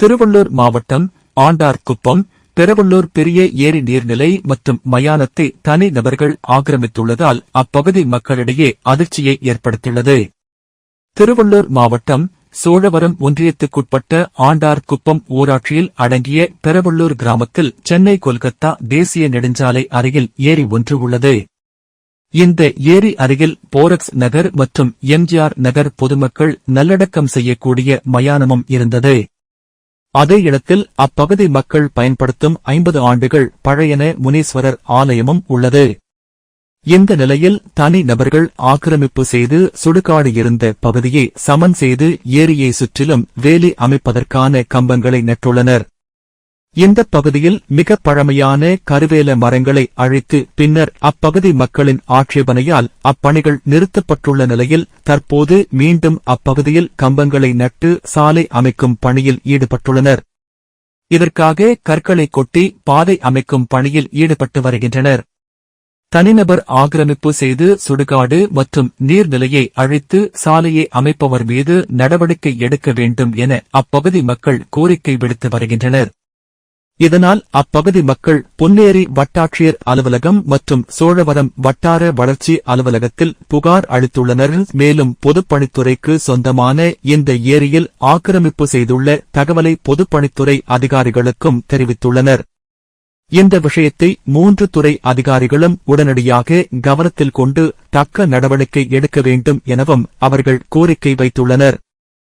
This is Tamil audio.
திருவள்ளூர் மாவட்டம் ஆண்டார்குப்பம் பெரவள்ளூர் பெரிய ஏரி நீர்நிலை மற்றும் மயானத்தை தனி நபர்கள் ஆக்கிரமித்துள்ளதால் அப்பகுதி மக்களிடையே அதிர்ச்சியை ஏற்படுத்தியுள்ளது. திருவள்ளூர் மாவட்டம் சோழவரம் ஒன்றியத்துக்குட்பட்ட ஆண்டார்குப்பம் ஊராட்சியில் அடங்கிய பெரவள்ளூர் கிராமத்தில் சென்னை கொல்கத்தா தேசிய நெடுஞ்சாலை அருகில் ஏரி ஒன்று உள்ளது. இந்த ஏரி அருகில் போரக்ஸ் நகர் மற்றும் எம்ஜிஆர் நகர் பொதுமக்கள் நல்லடக்கம் செய்யக்கூடிய மயானமும் இருந்தது. அதே இடத்தில் அப்பகுதி மக்கள் பயன்படுத்தும் ஐம்பது ஆண்டுகள் பழையன முனீஸ்வரர் ஆலயமும் உள்ளது. இந்த நிலையில் தனி நபர்கள் ஆக்கிரமிப்பு செய்து சுடுகாடு இருந்த பகுதியை சமன் செய்து ஏரியை சுற்றிலும் வேலி அமைப்பதற்கான கம்பங்களை நட்டுள்ளனர். இந்த பகுதியில் மிக பழமையான கருவேல மரங்களை அழித்து பின்னர் அப்பகுதி மக்களின் ஆட்சேபனையால் அப்பணிகள் நிறுத்தப்பட்டுள்ள நிலையில் தற்போது மீண்டும் அப்பகுதியில் கம்பங்களை நட்டு சாலை அமைக்கும் பணியில் ஈடுபட்டுள்ளனர். இதற்காக கற்களை கொட்டி பாதை அமைக்கும் பணியில் ஈடுபட்டு வருகின்றனர். தனிநபர் ஆக்கிரமிப்பு செய்து சுடுகாடு மற்றும் நீர்நிலையை அழித்து சாலையை அமைப்பவர் மீது நடவடிக்கை எடுக்க வேண்டும் என அப்பகுதி மக்கள் கோரிக்கை விடுத்து வருகின்றனர். இதனால் அப்பகுதி மக்கள் பொன்னேரி வட்டாட்சியர் அலுவலகம் மற்றும் சோழவரம் வட்டார வளர்ச்சி அலுவலகத்தில் புகார் அளித்துள்ளனர். மேலும் பொதுப்பணித்துறைக்கு சொந்தமான இந்த ஏரியில் ஆக்கிரமிப்பு செய்துள்ள தகவலை பொதுப்பணித்துறை அதிகாரிகளுக்கும் தெரிவித்துள்ளனர். இந்த விஷயத்தை மூன்று துறை அதிகாரிகளும் உடனடியாக கவனத்தில் கொண்டு தக்க நடவடிக்கை எடுக்க வேண்டும் எனவும் அவர்கள் கோரிக்கை வைத்துள்ளனர்.